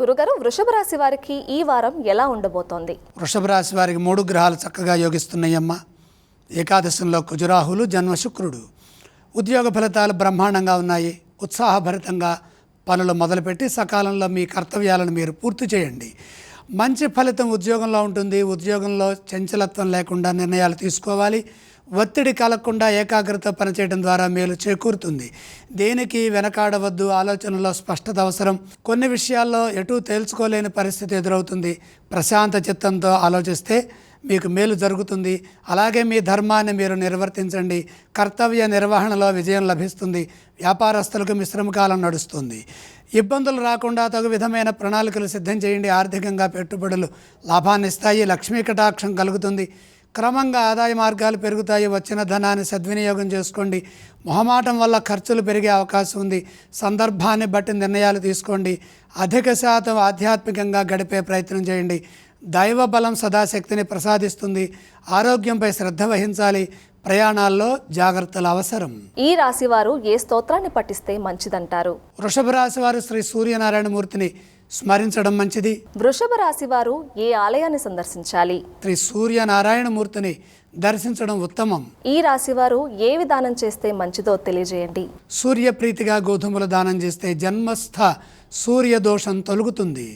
గురుగారు వృషభ రాశి వారికి ఈ వారం ఎలా ఉండబోతోంది? వృషభ రాశి వారికి మూడు గ్రహాలు చక్కగా యోగిస్తున్నాయమ్మ. ఏకాదశంలో కుజురాహులు జన్మ శుక్రుడు. ఉద్యోగ ఫలితాలు బ్రహ్మాండంగా ఉన్నాయి. ఉత్సాహభరితంగా పనులు మొదలుపెట్టి సకాలంలో మీ కర్తవ్యాలను మీరు పూర్తి చేయండి. మంచి ఫలితం ఉద్యోగంలో ఉంటుంది. ఉద్యోగంలో చంచలత్వం లేకుండా నిర్ణయాలు తీసుకోవాలి. ఒత్తిడి కలగకుండా ఏకాగ్రత పనిచేయడం ద్వారా మేలు చేకూరుతుంది. దేనికి వెనకాడవద్దు ఆలోచనలో స్పష్టత అవసరం. కొన్ని విషయాల్లో ఎటూ తేల్చుకోలేని పరిస్థితి ఎదురవుతుంది. ప్రశాంత చిత్తంతో ఆలోచిస్తే మీకు మేలు జరుగుతుంది. అలాగే మీ ధర్మాన్ని మీరు నిర్వర్తించండి. కర్తవ్య నిర్వహణలో విజయం లభిస్తుంది. వ్యాపారస్తులకు మిశ్రమ కాలం నడుస్తుంది. ఇబ్బందులు రాకుండా తగు విధమైన ప్రణాళికలు సిద్ధం చేయండి. ఆర్థికంగా పెట్టుబడులు లాభాన్నిస్తాయి. లక్ష్మీ కటాక్షం కలుగుతుంది. క్రమంగా ఆదాయ మార్గాలు పెరుగుతాయి వచ్చిన ధనాన్ని సద్వినియోగం చేసుకోండి. మొహమాటం వల్ల ఖర్చులు పెరిగే అవకాశం ఉంది. సందర్భాన్ని బట్టి నిర్ణయాలు తీసుకోండి. అధిక శాతం ఆధ్యాత్మికంగా గడిపే ప్రయత్నం చేయండి. దైవ బలం సదాశక్తిని ప్రసాదిస్తుంది. ఆరోగ్యంపై శ్రద్ధ వహించాలి. ప్రయాణాల్లో జాగ్రత్తలు అవసరం. ఈ రాశి వారు ఏ స్తోత్రాన్ని పఠిస్తే మంచిదంటారు? వృషభ రాశి వారు శ్రీ సూర్యనారాయణమూర్తిని స్మరించడం మంచిది. వృషభ రాశి వారు ఏ ఆలయాన్ని సందర్శించాలి? శ్రీ సూర్యనారాయణమూర్తిని దర్శించడం ఉత్తమం. ఈ రాశి వారు ఏ విధానం చేస్తే మంచిదో తెలియజేయండి. సూర్యప్రీతిగా గోధుమలు దానం చేస్తే జన్మస్థ సూర్యదోషం తొలుగుతుంది.